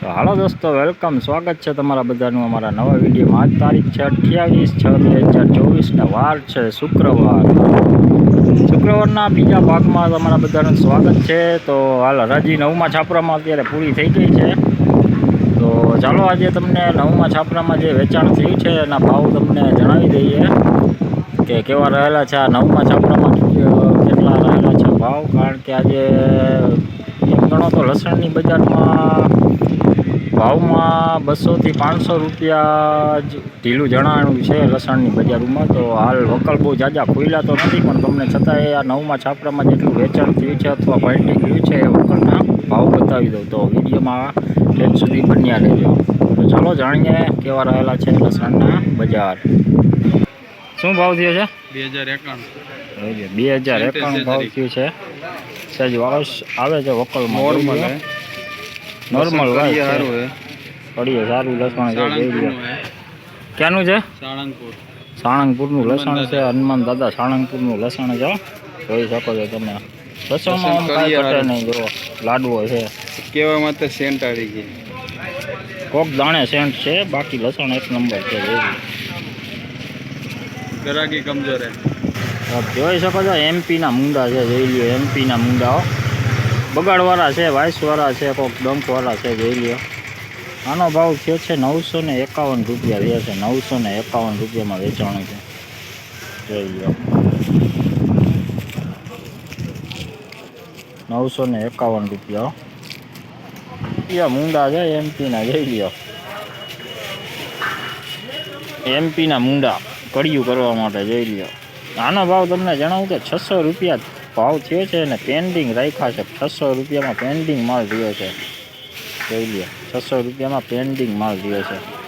તો હાલો દોસ્તો વેલકમ સ્વાગત છે તમારા બધાનું અમારા નવા વિડીયોમાં. આજ તારીખ છે અઠ્યાવીસ છ બે હજાર ચોવીસના વાર છે શુક્રવાર. શુક્રવારના બીજા ભાગમાં તમારા બધાનું સ્વાગત છે. તો હાલ હરાજી નવમા છાપરામાં અત્યારે પૂરી થઈ ગઈ છે. તો ચાલો આજે તમને નવમા છાપરામાં જે વેચાણ થયું છે એના ભાવ તમને જણાવી દઈએ કે કેવા રહેલા છે આ નવમા છાપરામાં, કેટલા રહેલા છે ભાવ. કારણ કે આજે એમ ગણો તો લસણની બજારમાં ભાવમાં બસોથી પાંચસો રૂપિયા જ ઢીલું જણાવ્યું છે લસણની બજારમાં. તો હાલ વકલ બહુ જાજા ખુલ્યા તો નથી પણ તમને છતાંય આ નવમાં છાપરામાં જેટલું વેચાણ થયું છે અથવા પલટી ગયું છે એ વકલના ભાવ બતાવી દઉં. તો વિડીયોમાં ટેપ સુધી બન્યા રહેજો. તો ચાલો જાણીએ કેવા રહેલા છે લસણના બજાર. શું ભાવ થયો છે? બે હજાર એકાણું. બે હજાર એકાણું ભાવ થયું છે. સહેજ વાવસ આવે છે વકલ મોરમાં હે. નોર્મલ કડીએ સારું લસણ છે ક્યાંનું છે? સાળંગપુર. સાળંગપુરનું લસણ છે હનુમાન દાદા સાળંગપુરનું લસણ છે જોઈ શકો છો તમે. લસણમાં કાંઈ ઘટે નહીં જો. લાડવો છે. કેવા માટે સેન્ટ આવી ગઈ. કોક દાણે સેન્ટ છે બાકી લસણ એક નંબર છે જોઈ ગરાગી કમજોર હે. જોઈ શકો છો એમપીના મુંડા છે જોઈ લ્યો એમપીના મુંડાઓ બગાડવાળા છે, વાઇસવાળા છે, કોક ડંપવાળા છે, જોઈ લ્યો. આનો ભાવ થયો છે નવસો ને એકાવન રૂપિયા રહ્યા છે નવસો ને એકાવન રૂપિયામાં વેચાણું છે. જોઈ લ્યો. નવસો ને એકાવન રૂપિયા રૂપિયા મુંડા છે એમપીના જોઈ લ્યો. એમપીના મુંડા, કડિયું કરવા માટે, જોઈ લ્યો. આનો ભાવ તમને જણાવું કે છસો રૂપિયા ભાવ થયો છે ને પેન્ડિંગ રાખ્યા છે. છસો રૂપિયામાં પેન્ડિંગ માલ રહ્યો છે. જોઈ લે છસો રૂપિયામાં પેન્ડિંગ માલ રહ્યો છે.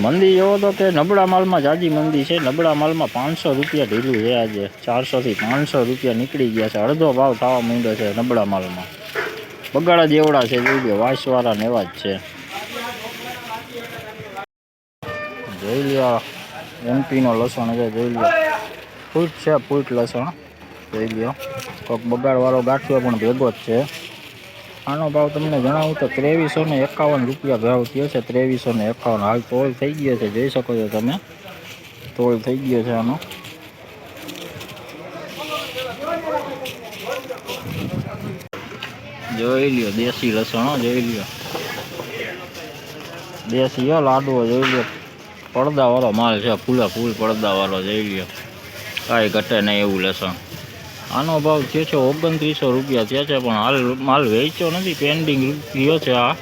મંદી એવો તો કે નબળા માલમાં જાજી મંદી છે. નબળા માલમાં પાંચસો રૂપિયા ઢીલું છે આજે. ચારસોથી પાંચસો રૂપિયા નીકળી ગયા છે. અડધો ભાવ થવા માંડ્યો છે નબળા માલમાં. બગાડા જેવડા છે, જોઈ લે વાંસવાળા ને એવા જ છે. જોઈ લ્યો એમપીનો લસણ છે, જોઈ લ્યો. ફૂટ છે, ફૂટ લસણ. જોઈ લ્યો. કોઈક બગાડવાળો ગાંઠિયો પણ ભેગો જ છે. આનો ભાવ તમને જણાવું તો ત્રેવીસો ને એકાવન રૂપિયા ભાવ થયો છે. ત્રેવીસો ને એકાવન. હાલ તોલ થઈ ગયો છે. જોઈ શકો છો તમે. તોલ થઈ ગયો છે આનો. જોઈ લ્યો, દેશી લસણ જોઈ લ્યો. દેશી લાડવો, જોઈ લ્યો. પડદાવાળો માલ છે, ફૂલે ફૂલ પડદાવાળો, જોઈ લ્યો. કાંઈ ઘટે નહીં એવું લસણ આનો ભાવ થયો છે ઓગણત્રીસો રૂપિયા થયા છે, પણ હાલ માલ વેચ્યો નથી પેન્ડિંગ થયો છે આ.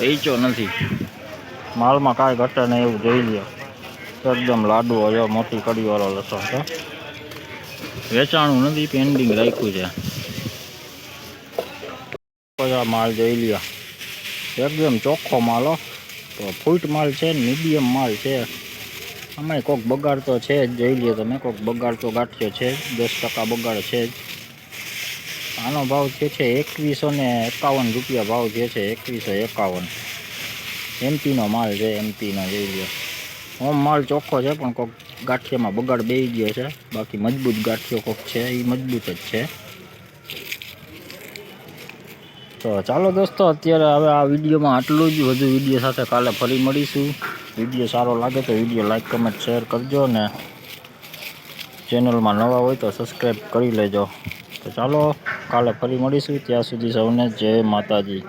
વેચ્યો નથી. માલમાં કાંઈ ઘટે નહીં એવું જોઈ લ્યો. એકદમ લાડુ હજો મોટી કડીવાળો લસણ છે. વેચાણું નથી પેન્ડિંગ રાખ્યું છે. આ માલ જોઈ લ્યો. એકદમ ચોખ્ખો માલ તો ફૂટ માલ છે મીડિયમ માલ છે. આમાંય કોક બગાડ તો છે જ, જોઈ લ્યો તમે, કોક બગાડ તો ગાંઠ્યો છે દસ ટકા બગાડ છે જ. આનો ભાવ જે છે એકવીસો ને એકાવન રૂપિયા ભાવ જે છે એકવીસો એકાવન. એમપીનો માલ છે, એમપીનો, જોઈ લ્યો. ઓમ માલ ચોખ્ખો છે, પણ કોક ગાંઠિયામાં બગાડ બેસી ગયો છે. બાકી મજબૂત ગાંઠિયો કોક છે એ મજબૂત જ છે. તો ચાલો દોસ્તો, અત્યારે હવે આ વિડીયોમાં આટલું જ. વધુ વીડિયો સાથે કાલે ફરી મળીશું. વીડિયો સારો લાગે તો વીડિયો લાઇક કમેન્ટ, શેર કરજો ને ચેનલમાં નવા હોય તો સબસ્ક્રાઈબ કરી લેજો. તો ચાલો, કાલે ફરી મળીશું. ત્યાં સુધી સૌને જય માતાજી.